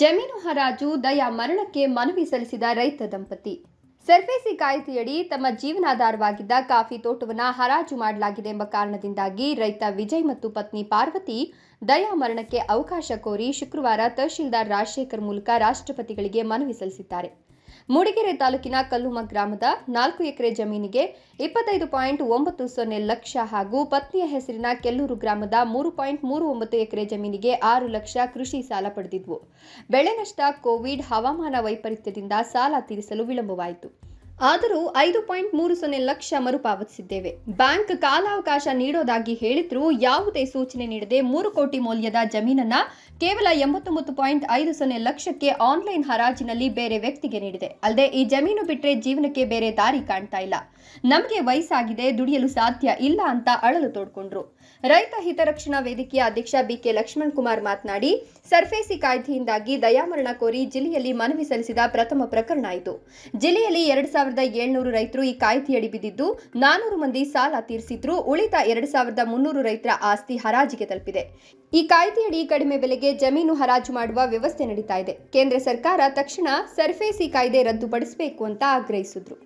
ಜಮೀನು ಹರಾಜು, ದಯಾ ಮರಣಕ್ಕೆ ಮನವಿ ಸಲ್ಲಿಸಿದ ರೈತ ದಂಪತಿ. ಸರ್ಫೇಸಿ ಕಾಯ್ದೆಯಡಿ ತಮ್ಮ ಜೀವನಾಧಾರವಾಗಿದ್ದ ಕಾಫಿ ತೋಟವನ್ನು ಹರಾಜು ಮಾಡಲಾಗಿದೆ ಎಂಬ ಕಾರಣದಿಂದಾಗಿ ರೈತ ವಿಜಯ್ ಮತ್ತು ಪತ್ನಿ ಪಾರ್ವತಿ ದಯಾ ಮರಣಕ್ಕೆ ಅವಕಾಶ ಕೋರಿ ಶುಕ್ರವಾರ ತಹಶೀಲ್ದಾರ್ ರಾಜಶೇಖರ್ ಮೂಲಕ ರಾಷ್ಟ್ರಪತಿಗಳಿಗೆ ಮನವಿ ಸಲ್ಲಿಸಿದ್ದಾರೆ. ಮೂಡಿಗೆರೆ ತಾಲೂಕಿನ ಕಲ್ಲುಮ ಗ್ರಾಮದ ನಾಲ್ಕು ಎಕರೆ ಜಮೀನಿಗೆ ಇಪ್ಪತ್ತೈದು ಪಾಯಿಂಟ್ ಒಂಬತ್ತು ಸೊನ್ನೆ ಲಕ್ಷ ಹಾಗೂ ಪತ್ನಿಯ ಹೆಸರಿನ ಕೆಲ್ಲೂರು ಗ್ರಾಮದ ಮೂರು ಪಾಯಿಂಟ್ ಮೂರು ಒಂಬತ್ತು ಎಕರೆ ಜಮೀನಿಗೆ ಆರು ಲಕ್ಷ ಕೃಷಿ ಸಾಲ ಪಡೆದಿದ್ವು. ಬೆಳೆ ನಷ್ಟ, ಕೋವಿಡ್, ಹವಾಮಾನ ವೈಪರೀತ್ಯದಿಂದ ಸಾಲ ತೀರಿಸಲು ವಿಳಂಬವಾಯಿತು. ಆದರೂ ಐದು ಪಾಯಿಂಟ್ ಮೂರು ಸೊನ್ನೆ ಲಕ್ಷ ಮರುಪಾವತಿಸಿದ್ದೇವೆ. ಬ್ಯಾಂಕ್ ಕಾಲಾವಕಾಶ ನೀಡೋದಾಗಿ ಹೇಳಿದ್ರೂ ಯಾವುದೇ ಸೂಚನೆ ನೀಡದೆ ಮೂರು ಕೋಟಿ ಮೌಲ್ಯದ ಜಮೀನನ್ನ ಕೇವಲ ಎಂಬತ್ತೊಂಬತ್ತು ಪಾಯಿಂಟ್ ಐದು ಸೊನ್ನೆ ಲಕ್ಷಕ್ಕೆ ಆನ್ಲೈನ್ ಹರಾಜಿನಲ್ಲಿ ಬೇರೆ ವ್ಯಕ್ತಿಗೆ ನೀಡಿದೆ. ಅಲ್ಲದೆ ಈ ಜಮೀನು ಬಿಟ್ಟರೆ ಜೀವನಕ್ಕೆ ಬೇರೆ ದಾರಿ ಕಾಣ್ತಾ ಇಲ್ಲ. ನಮಗೆ ವಯಸ್ಸಾಗಿದೆ, ದುಡಿಯಲು ಸಾಧ್ಯ ಇಲ್ಲ ಅಂತ ಅಳಲು ತೋಡ್ಕೊಂಡ್ರು. ರೈತ ಹಿತರಕ್ಷಣಾ ವೇದಿಕೆಯ ಅಧ್ಯಕ್ಷ ಬಿಕೆ ಲಕ್ಷ್ಮಣ್ ಕುಮಾರ್ ಮಾತನಾಡಿ, ಸರ್ಫೇಸಿ ಕಾಯ್ದೆಯಿಂದಾಗಿ ದಯಾಮರಣ ಕೋರಿ ಜಿಲ್ಲೆಯಲ್ಲಿ ಮನವಿ ಸಲ್ಲಿಸಿದ ಪ್ರಥಮ ಪ್ರಕರಣ ಇದು. ಜಿಲ್ಲೆಯಲ್ಲಿ ಎರಡ್ ಏಳ್ನೂರು ರೈತರು ಈ ಕಾಯ್ದೆಯಡಿ ಬಿದ್ದಿದ್ದು, ನಾನೂರು ಮಂದಿ ಸಾಲ ತೀರಿಸಿದ್ರು, ಉಳಿದ ಎರಡ್ ಸಾವಿರದ ಮುನ್ನೂರು ರೈತರ ಆಸ್ತಿ ಹರಾಜಿಗೆ ತಲುಪಿದೆ. ಈ ಕಾಯ್ದೆಯಡಿ ಕಡಿಮೆ ಬೆಲೆಗೆ ಜಮೀನು ಹರಾಜು ಮಾಡುವ ವ್ಯವಸ್ಥೆ ನಡೀತಾ ಇದೆ. ಕೇಂದ್ರ ಸರ್ಕಾರ ತಕ್ಷಣ ಸರ್ಫೇಸಿ ಕಾಯ್ದೆ ರದ್ದುಪಡಿಸಬೇಕು ಅಂತ ಆಗ್ರಹಿಸಿದ್ರು.